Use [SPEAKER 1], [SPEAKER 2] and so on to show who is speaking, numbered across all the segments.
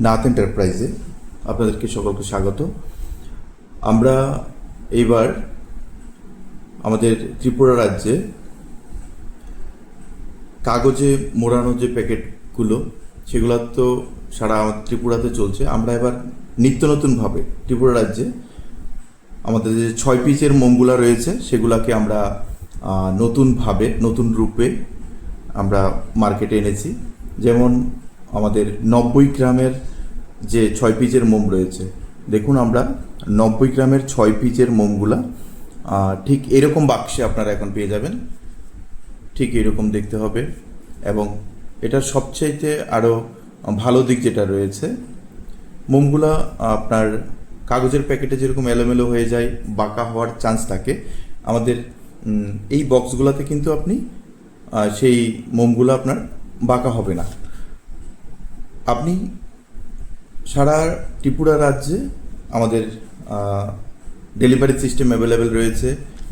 [SPEAKER 1] নাথ এন্টারপ্রাইজে আপনাদেরকে সকলকে স্বাগত। আমরা এইবার আমাদের ত্রিপুরা রাজ্যে কাগজে মোড়ানো যে প্যাকেটগুলো, সেগুলো তো সারা ত্রিপুরাতে চলছে। আমরা এবার নিত্য নতুনভাবে ত্রিপুরা রাজ্যে আমাদের যে ছয় পিচের মোমগুলা রয়েছে, সেগুলাকে আমরা নতুনভাবে, নতুন রূপে আমরা মার্কেটে এনেছি। যেমন আমাদের নব্বই গ্রামের যে ছয় পিচের মোম রয়েছে, দেখুন আমরা নব্বই গ্রামের ছয় পিচের মোমগুলা ঠিক এরকম বাক্সে আপনারা এখন পেয়ে যাবেন। ঠিক এরকম দেখতে হবে এবং এটার সবচাইতে আরও ভালো দিক যেটা রয়েছে, মোমগুলা আপনার কাগজের প্যাকেটে যেরকম এলোমেলো হয়ে যায়, বাঁকা হওয়ার চান্স থাকে। আমাদের এই বক্সগুলোতে কিন্তু আপনি সেই মোমগুলো আপনার বাঁকা হবে না। আপনি সারা ত্রিপুরা রাজ্যে আমাদের ডেলিভারি সিস্টেম অ্যাভেলেবেল রয়েছে।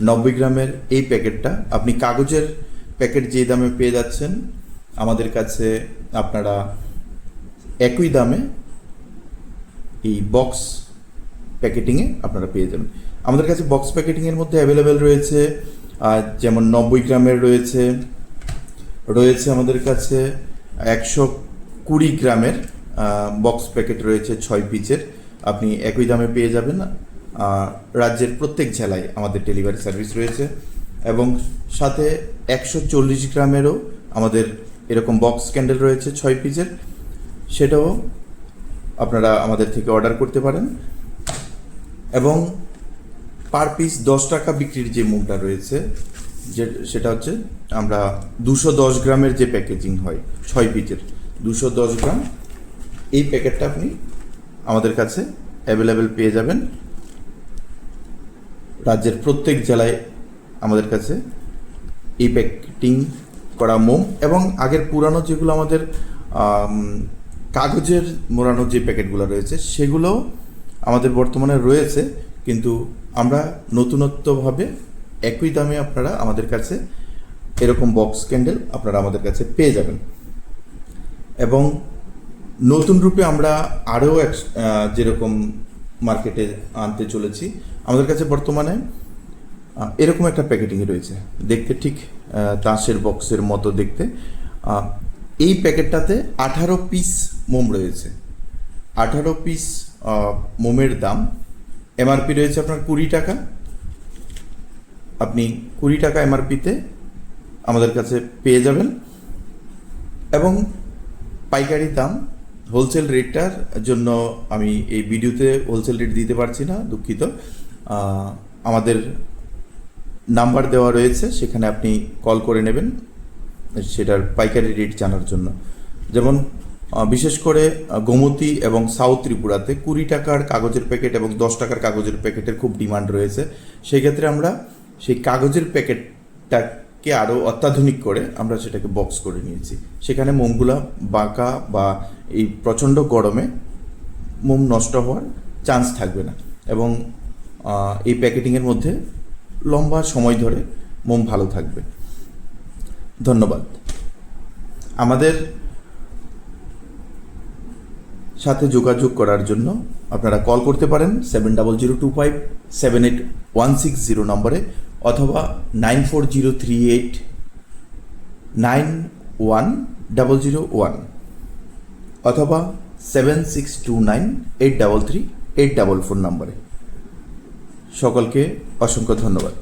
[SPEAKER 1] নব্বই গ্রামের এই প্যাকেটটা। আপনি কাগজের প্যাকেট যে দামে পেয়ে যাচ্ছেন, আমাদের কাছে আপনারা একই দামে এই বক্স প্যাকেটিংয়ে আপনারা পেয়ে যাবেন। আমাদের কাছে বক্স প্যাকেটিংয়ের মধ্যে অ্যাভেলেবেল রয়েছে যেমন নব্বই গ্রামের রয়েছে। রয়েছে আমাদের কাছে একশো কুড়ি গ্রামের বক্স প্যাকেট রয়েছে, ছয় পিচের। আপনি একই দামে পেয়ে যাবেন। রাজ্যের প্রত্যেক জেলায় আমাদের ডেলিভারি সার্ভিস রয়েছে এবং সাথে একশো চল্লিশ গ্রামেরও আমাদের এরকম বক্স ক্যান্ডেল রয়েছে, ছয় পিচের। সেটাও আপনারা আমাদের থেকে অর্ডার করতে পারেন। এবং পার পিস দশ টাকা বিক্রির যে মুখটা রয়েছে, যে, সেটা হচ্ছে আমরা দুশো দশ গ্রামের যে প্যাকেজিং হয়, ছয় পিচের। দুশো দশ গ্রাম। এই প্যাকেটটা আপনি আমাদের কাছে অ্যাভেলেবেল পেয়ে যাবেন। রাজ্যের প্রত্যেক জেলায় আমাদের কাছে এই প্যাকেটিং করা মোম এবং আগের পুরানো যেগুলো আমাদের কাগজের মোড়ানো যে প্যাকেটগুলো রয়েছে, সেগুলো আমাদের বর্তমানে রয়েছে। কিন্তু আমরা নতুনত্বভাবে একই দামে আপনারা আমাদের কাছে এরকম বক্স ক্যান্ডেল আপনারা আমাদের কাছে পেয়ে যাবেন। এবং নতুন রূপে আমরা আরও এক যেরকম মার্কেটে আনতে চলেছি, আমাদের কাছে বর্তমানে এরকম একটা প্যাকেটিং রয়েছে। দেখতে ঠিক তাসের বক্সের মতো দেখতে। এই প্যাকেটটাতে আঠারো পিস মোম রয়েছে। আঠারো পিস মোমের দাম। এমআরপি রয়েছে আপনার কুড়ি টাকা। আপনি কুড়ি টাকা এমআরপিতে আমাদের কাছে পেয়ে যাবেন। এবং পাইকারি দাম হোলসেল রেটটার জন্য আমি এই ভিডিওতে হোলসেল রেট দিতে পারছি না, দুঃখিত। আমাদের নাম্বার দেওয়া রয়েছে, সেখানে আপনি কল করে নেবেন, সেটার পাইকারি রেট জানার জন্য। যেমন বিশেষ করে গোমতী এবং সাউথ ত্রিপুরাতে কুড়ি টাকার কাগজের প্যাকেট এবং দশ টাকার কাগজের প্যাকেটের খুব ডিমান্ড রয়েছে। সেক্ষেত্রে আমরা সেই কাগজের প্যাকেটটাকে আরও অত্যাধুনিক করে আমরা সেটাকে বক্স করে নিয়েছি। সেখানে মোমগুলা বাঁকা বা এই প্রচণ্ড গরমে মোম নষ্ট হওয়ার চান্স থাকবে না এবং এই প্যাকেটিংয়ের মধ্যে লম্বা সময় ধরে মোম ভালো থাকবে। ধন্যবাদ। আমাদের সাথে যোগাযোগ করার জন্য আপনারা কল করতে পারেন seven double zero two five seven eight one six zero নম্বরে। অথবা nine four zero three eight nine one double zero one অথবা seven six two nine eight double three eight double four নম্বরে। সকলকে অসংখ্য ধন্যবাদ।